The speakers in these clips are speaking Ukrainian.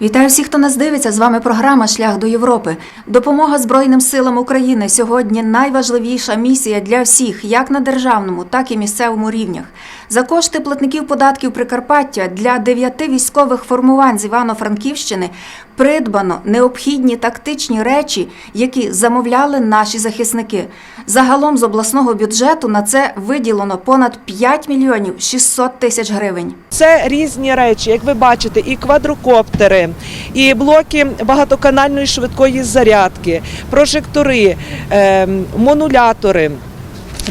Вітаю всіх, хто нас дивиться. З вами програма Шлях до Європи. Допомога Збройним силам України сьогодні найважливіша місія для всіх, як на державному, так і місцевому рівнях. За кошти платників податків Прикарпаття для дев'яти військових формувань з Івано-Франківщини придбано необхідні тактичні речі, які замовляли наші захисники. Загалом з обласного бюджету на це виділено понад 5 мільйонів 600 тисяч гривень. Це різні речі, як ви бачите, і квадрокоптери, і блоки багатоканальної швидкої зарядки, прожектори, ем, монулятори.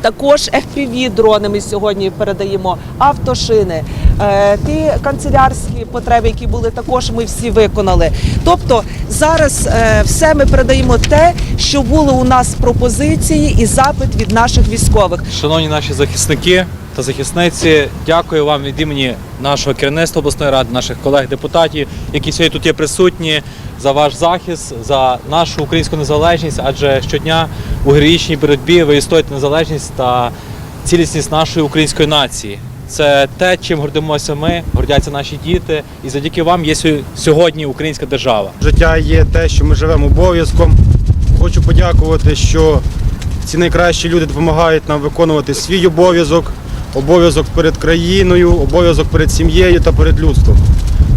Також fpv дрони ми сьогодні передаємо, автошини, Е, ті канцелярські потреби, які були, також ми всі виконали. Тобто зараз е, все ми передаємо те, що були у нас пропозиції і запит від наших військових. Шановні наші захисники та захисниці, дякую вам від імені нашого керівництва обласної ради, наших колег-депутатів, які сьогодні тут є присутні, за ваш захист, за нашу українську незалежність. Адже щодня у героїчній боротьбі ви відстоюєте незалежність та цілісність нашої української нації. Це те, чим гордимося ми, гордяться наші діти, і завдяки вам є сьогодні українська держава. Життя є те, що ми живемо обов'язком. Хочу подякувати, що ці найкращі люди допомагають нам виконувати свій обов'язок, обов'язок перед країною, обов'язок перед сім'єю та перед людством.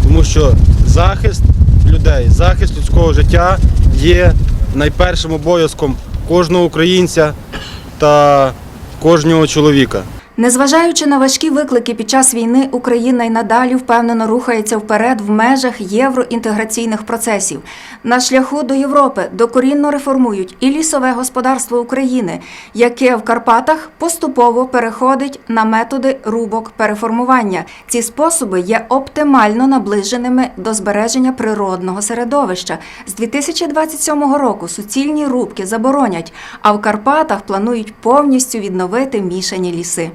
Тому що захист людей, захист людського життя є найпершим обов'язком кожного українця та кожного чоловіка. Незважаючи на важкі виклики під час війни, Україна й надалі впевнено рухається вперед в межах євроінтеграційних процесів. На шляху до Європи докорінно реформують і лісове господарство України, яке в Карпатах поступово переходить на методи рубок переформування. Ці способи є оптимально наближеними до збереження природного середовища. З 2027 року суцільні рубки заборонять, а в Карпатах планують повністю відновити мішані ліси.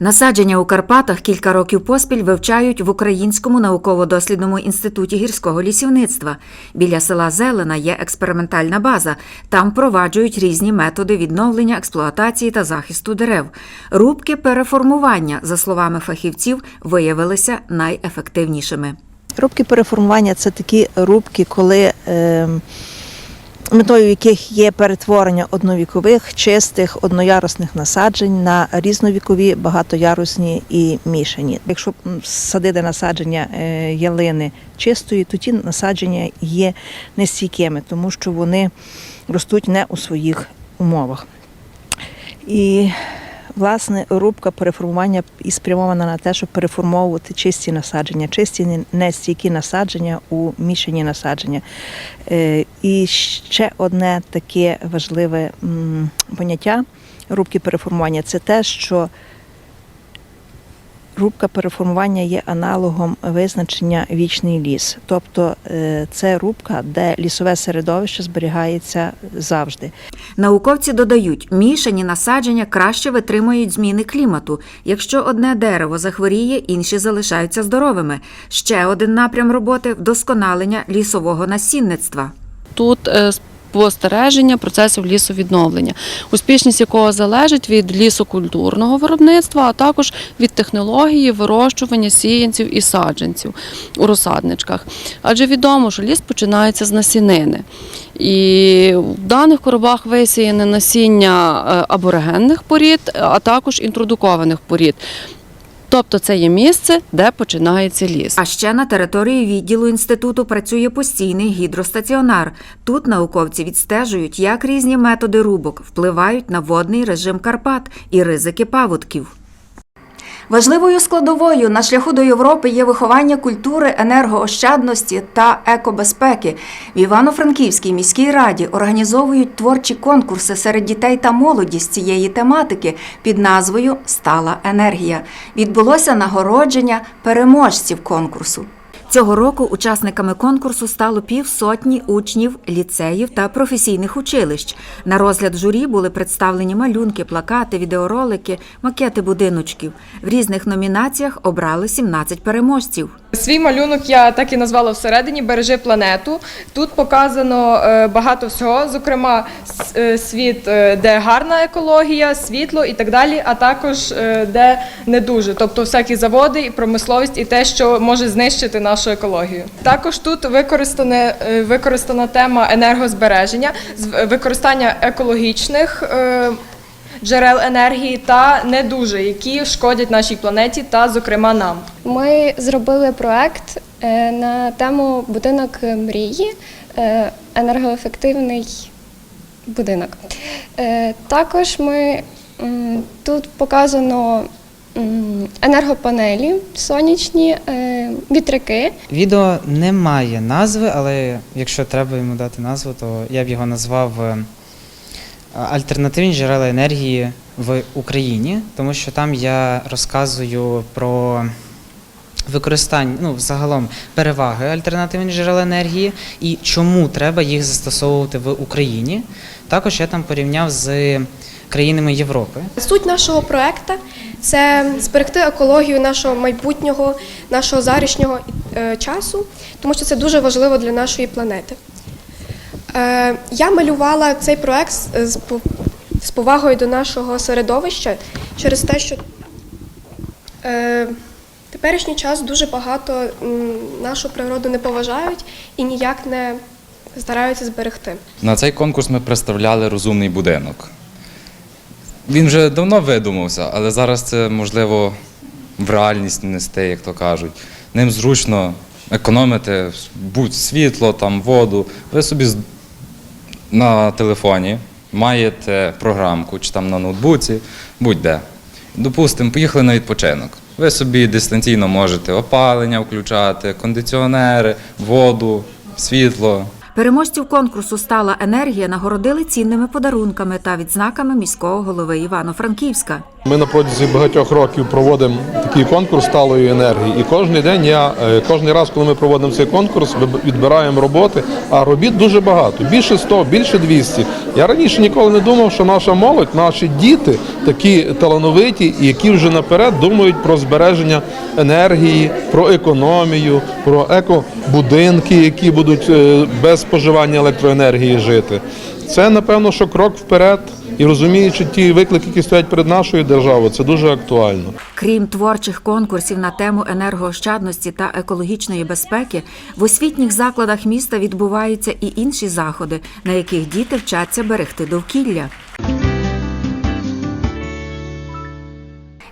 Насадження у Карпатах кілька років поспіль вивчають в Українському науково-дослідному інституті гірського лісівництва. Біля села Зелена є експериментальна база. Там впроваджують різні методи відновлення, експлуатації та захисту дерев. Рубки переформування, за словами фахівців, виявилися найефективнішими. Рубки переформування це такі рубки, коли е, метою яких є перетворення одновікових, чистих, одноярусних насаджень на різновікові, багатоярусні і мішані. Якщо садити насадження е, ялини чистої, то ті насадження є нестійкими, тому що вони ростуть не у своїх умовах. І власне рубка переформування і спрямована на те, щоб переформовувати чисті насадження, чисті не- нестійкі насадження у мішані насадження. Е, І ще одне таке важливе поняття рубки переформування це те, що Рубка переформування є аналогом визначення вічний ліс, тобто е, це рубка, де лісове середовище зберігається завжди. Науковці додають, мішані насадження краще витримують зміни клімату. Якщо одне дерево захворіє, інші залишаються здоровими. Ще один напрям роботи вдосконалення лісового насінництва. тут е, спостереження процесів лісовідновлення, успішність якого залежить від лісокультурного виробництва, а також від технології вирощування сіянців і саджанців у розсадничках. Адже відомо, що ліс починається з насінини. І в даних коробах висіяне насіння е, аборигенних порід, а також інтродукованих порід. Тобто це є місце, де починається ліс. А ще на території відділу інституту працює постійний гідростаціонар. Тут науковці відстежують, як різні методи рубок впливають на водний режим Карпат і ризики паводків. Важливою складовою на шляху до Європи є виховання культури енергоощадності та екобезпеки. В Івано-Франківській міській раді організовують творчі конкурси серед дітей та молоді з цієї тематики під назвою Стала енергія. Відбулося нагородження переможців конкурсу. Цього року учасниками конкурсу стало півсотні учнів ліцеїв та професійних училищ. На розгляд журі були представлені малюнки, плакати, відеоролики, макети будиночків. В різних номінаціях обрали 17 переможців. Свій малюнок я так і назвала всередині Бережи планету. Тут показано е, багато всього, зокрема, е, світ, е, де гарна екологія, світло і так далі, а також де не дуже, тобто всякі заводи і промисловість і те, що може знищити нашу екологію. Також тут використане, використана тема енергозбереження, використання екологічних. Джерел енергії та не дуже, які шкодять нашій планеті та, зокрема, нам. Ми зробили проект е, на тему будинок мрії, е, енергоефективний будинок. Е, Також ми тут показано енергопанелі сонячні, вітряки. Відео не має назви, але якщо треба йому дати назву, то я б його назвав Альтернативні джерела енергії в Україні, тому що там я розказую про використання, ну, загалом переваги альтернативних джерел енергії і чому треба їх застосовувати в Україні. Також я там порівняв з країнами Європи. Суть нашого проекту це зберегти екологію нашого майбутнього, нашого зарішнього е, часу, тому що це дуже важливо для нашої планети. Е, я малювала цей проект з, з пов- з повагою до нашого середовища через те, що е, теперішній час дуже багато нашу природу не поважають і ніяк не стараються зберегти. На цей конкурс ми представляли розумний будинок. Він вже давно видумався, але зараз це можливо в реальність нести, як то кажуть. Ним зручно економити будь світло, воду. Ви собі на телефоні маєте програмку чи там на ноутбуці, будь-де. Допустимо, поїхали на відпочинок. Ви собі дистанційно можете опалення включати, кондиціонери, воду, світло. Переможців конкурсу Стала енергія нагородили цінними подарунками та відзнаками міського голови Івано-Франківська. Ми на протязі багатьох років проводимо такий конкурс сталої енергії. І кожен день я е, кожен раз, коли ми проводимо цей конкурс, відбираємо роботи. А робіт дуже багато. Більше 100, більше 200. Я раніше ніколи не думав, що наша молодь, наші діти такі талановиті, які вже наперед думають про збереження енергії, про економію, про екобудинки, які будуть е, без споживання електроенергії жити. Це напевно, що крок вперед. І розуміючи ті виклики, які стоять перед нашою державою, це дуже актуально. Крім творчих конкурсів на тему енергоощадності та екологічної безпеки, в освітніх закладах міста відбуваються і інші заходи, на яких діти вчаться берегти довкілля.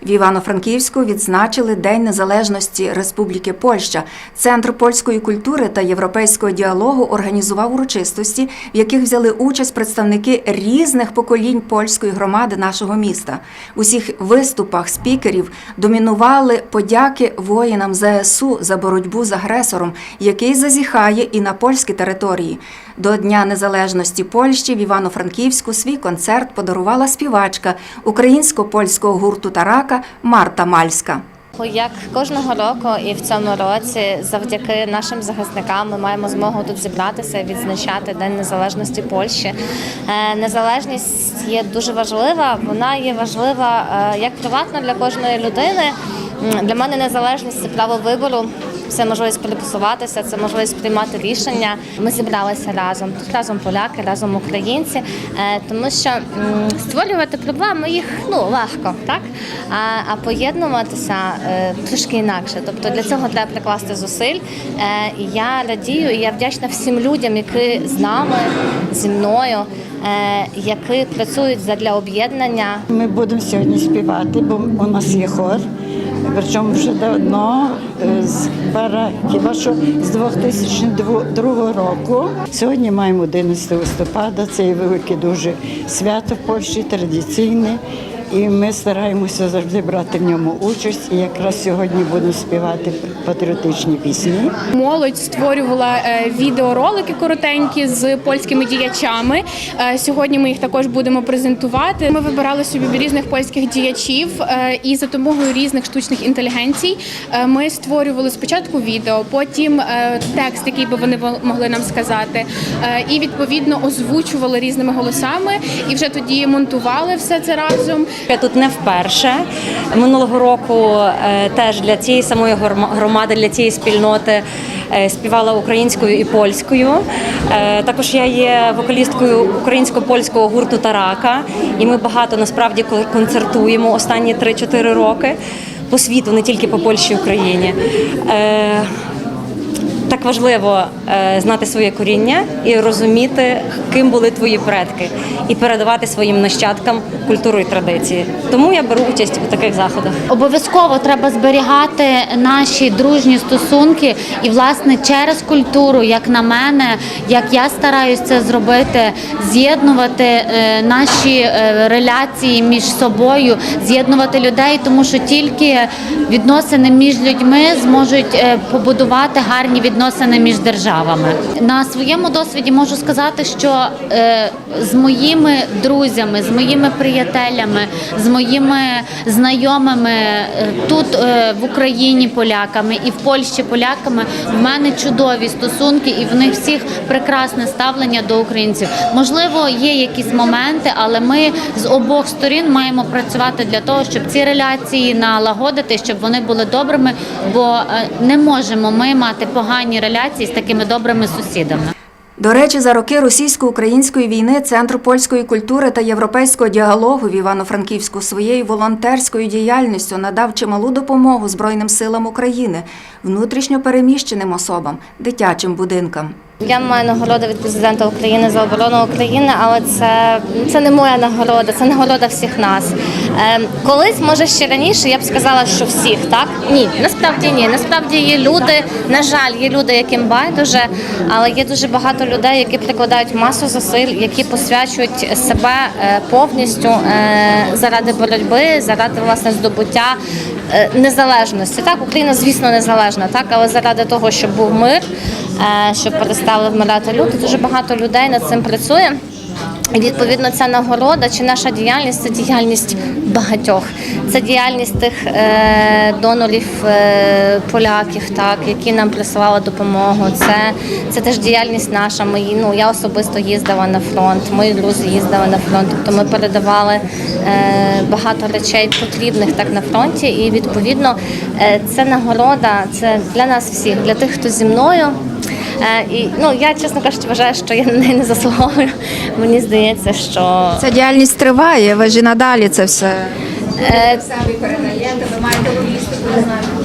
В Івано-Франківську відзначили День Незалежності Республіки Польща. Центр польської культури та європейського діалогу організував урочистості, в яких взяли участь представники різних поколінь польської громади нашого міста. У всіх виступах спікерів домінували подяки воїнам ЗСУ за боротьбу з агресором, який зазіхає і на польські території. До Дня Незалежності Польщі в Івано-Франківську свій концерт подарувала співачка українсько-польського гурту Тарака Марта Мальська. Як кожного року і в цьому році, завдяки нашим захисникам, ми маємо змогу тут зібратися і відзначати День Незалежності Польщі. Е, Незалежність є дуже важлива. Вона є важлива е, як приватно для кожної людини. Для мене незалежність це право вибору. Це можливість переписуватися, це можливість приймати рішення. Ми зібралися разом. Тут разом поляки, разом українці, е, тому що створювати проблеми їх ну легко, так а, а поєднуватися е, трошки інакше. Тобто для цього треба прикласти зусиль. Е, я радію, і я вдячна всім людям, які з нами, зі мною, які працюють задля об'єднання. Ми будемо сьогодні співати, бо у нас є хор. Причому вже давно, е, з пара, хіба що з 2002 року. Сьогодні маємо 11 листопада. Це велике дуже свято в Польщі, традиційне. І ми стараємося завжди брати в ньому участь. І якраз сьогодні будемо співати патріотичні пісні. Молодь створювала е, відеоролики коротенькі з польськими діячами. Е, Сьогодні ми їх також будемо презентувати. Ми вибирали собі різних польських діячів е, і за допомогою різних штучних інтелігенцій ми створювали спочатку відео, потім текст, який би вони могли нам сказати, і відповідно озвучували різними голосами. І вже тоді монтували все це разом. Я тут не вперше. Минулого року е, теж для цієї самої громади, для цієї спільноти е, співала українською і польською. Е, Також я є вокалісткою українсько-польського гурту Тарака, і ми багато насправді кон- концертуємо останні 3-4 роки по світу, не тільки по Польщі Україні. Так важливо е, знати своє коріння і розуміти, ким були твої предки, і передавати своїм нащадкам культуру і традиції. Тому я беру участь у таких заходах. Обов'язково треба зберігати наші дружні стосунки, і власне через культуру, як на мене, як я стараюсь це зробити, з'єднувати е, наші е, реляції між собою, з'єднувати людей, тому що тільки відносини між людьми зможуть побудувати гарні відносини між державами. На своєму досвіді можу сказати, що е, з моїми друзями, з моїми приятелями, з моїми знайомими е, тут е, в Україні поляками і в Польщі поляками в мене чудові стосунки, і в них всіх прекрасне ставлення до українців. Можливо, є якісь моменти, але ми з обох сторін маємо працювати для того, щоб ці реляції налагодити, щоб вони були добрими, бо не можемо ми мати погані реляції з такими добрими сусідами. До речі, за роки російсько-української війни Центр польської культури та європейського діалогу в Івано-Франківську своєю волонтерською діяльністю надав чималу допомогу Збройним силам України, внутрішньо переміщеним особам, дитячим будинкам. Я маю нагороду від президента України за оборону України, але це, це не моя нагорода, це нагорода всіх нас. Е, колись, може ще раніше, я б сказала, що всіх, так? Ні, насправді ні. Насправді є люди, на жаль, є люди, яким байдуже, але є дуже багато людей, які прикладають масу зусиль, які посвячують себе е, повністю е, заради боротьби, заради власне здобуття е, незалежності. Так, Україна, звісно, незалежна, так, але заради того, щоб був мир, щоб перестали вмирати люди. Дуже багато людей над цим працює. І відповідно ця нагорода чи наша діяльність це діяльність багатьох. Це діяльність тих е, донорів е, поляків, так які нам присилали допомогу. Це, це теж діяльність наша. Ми, ну, я особисто їздила на фронт, мої друзі їздили на фронт. Тобто ми передавали е, багато речей потрібних так на фронті. І відповідно е, це нагорода, це для нас всіх, для тих, хто зі мною. Е, і ну я чесно кажучи, вважаю, що я на неї не заслуговую. Мені здається, що Ця діяльність триває, ви ж і надалі це все Е, самі передаєте, ви маєте логістику, спрацьовано.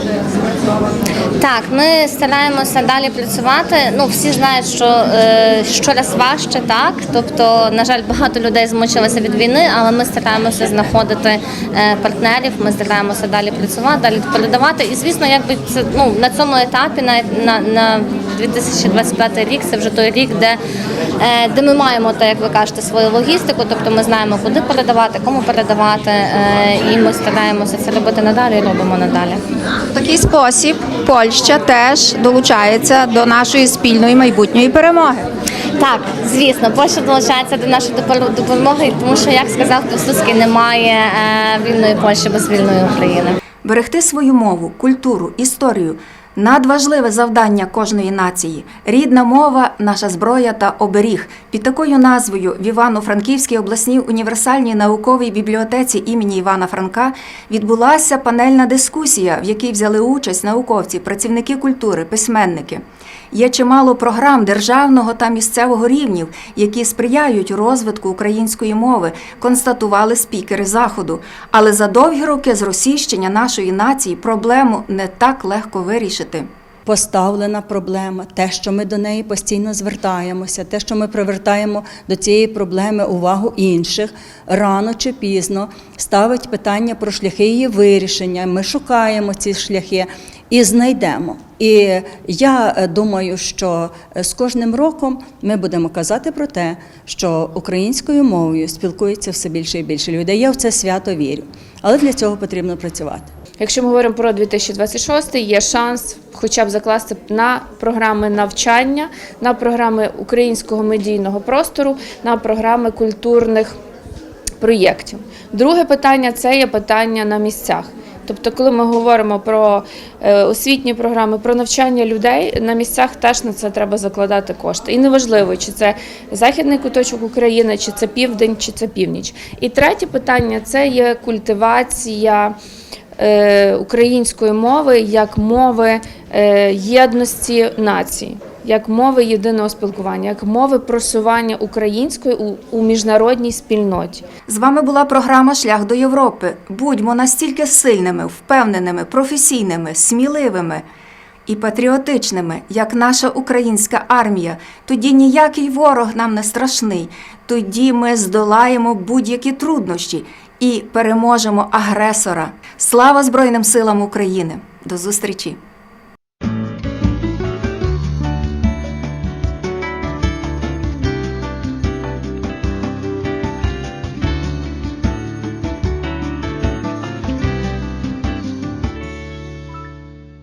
Так, ми стараємося далі працювати. Ну всі знають, що е, щораз важче, так. Тобто, на жаль, багато людей змучилися від війни, але ми стараємося знаходити е, партнерів. Ми стараємося далі працювати, далі передавати. І звісно, якби це ну на цьому етапі, на, на, на 2025 рік, це вже той рік, де, е, де ми маємо, так як ви кажете, свою логістику. Тобто ми знаємо, куди передавати, кому передавати, е, і ми стараємося це робити надалі. і Робимо надалі. Такий спосіб Польща теж долучається до нашої спільної майбутньої перемоги. Так, звісно, Польща долучається до нашої допомоги, тому що, як сказав Пилсудський, немає е, вільної Польщі без вільної України. Берегти свою мову, культуру, історію надважливе завдання кожної нації. Рідна мова, наша зброя та оберіг. Під такою назвою в Івано-Франківській обласній універсальній науковій бібліотеці імені Івана Франка відбулася панельна дискусія, в якій взяли участь науковці, працівники культури, письменники. Є чимало програм державного та місцевого рівнів, які сприяють розвитку української мови, констатували спікери заходу. Але за довгі роки зросійщення нашої нації проблему не так легко вирішити. Поставлена проблема, те, що ми до неї постійно звертаємося, те, що ми привертаємо до цієї проблеми увагу інших, рано чи пізно ставить питання про шляхи її вирішення. Ми шукаємо ці шляхи і знайдемо. І я е, думаю, що е, з кожним роком ми будемо казати про те, що українською мовою спілкується все більше і більше людей. Я в це свято вірю, але для цього потрібно працювати. Якщо ми говоримо про 2026, є шанс хоча б закласти на програми навчання, на програми українського медійного простору, на програми культурних проєктів. Друге питання це є питання на місцях. Тобто, коли ми говоримо про е, освітні програми, про навчання людей, на місцях теж на це треба закладати кошти. І неважливо, чи це західний куточок України, чи це південь, чи це північ. І третє питання це є культивація української мови як мови е, єдності нації, як мови єдиного спілкування, як мови просування української у міжнародній спільноті. З вами була програма Шлях до Європи. Будьмо настільки сильними, впевненими, професійними, сміливими і патріотичними, як наша українська армія. Тоді ніякий ворог нам не страшний. Тоді ми здолаємо будь-які труднощі і переможемо агресора. Слава Збройним силам України! До зустрічі!